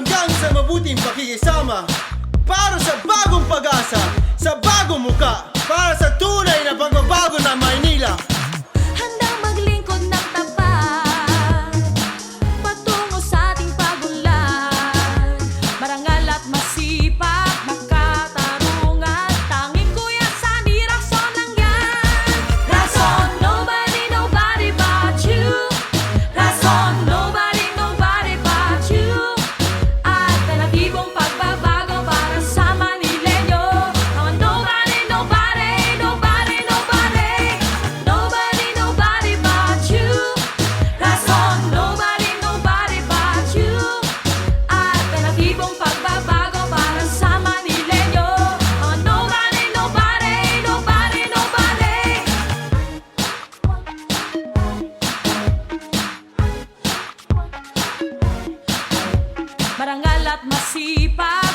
hanggang sa mabuting pakikisama Para sa bagong pag-asa, sa bagong muka. masipag.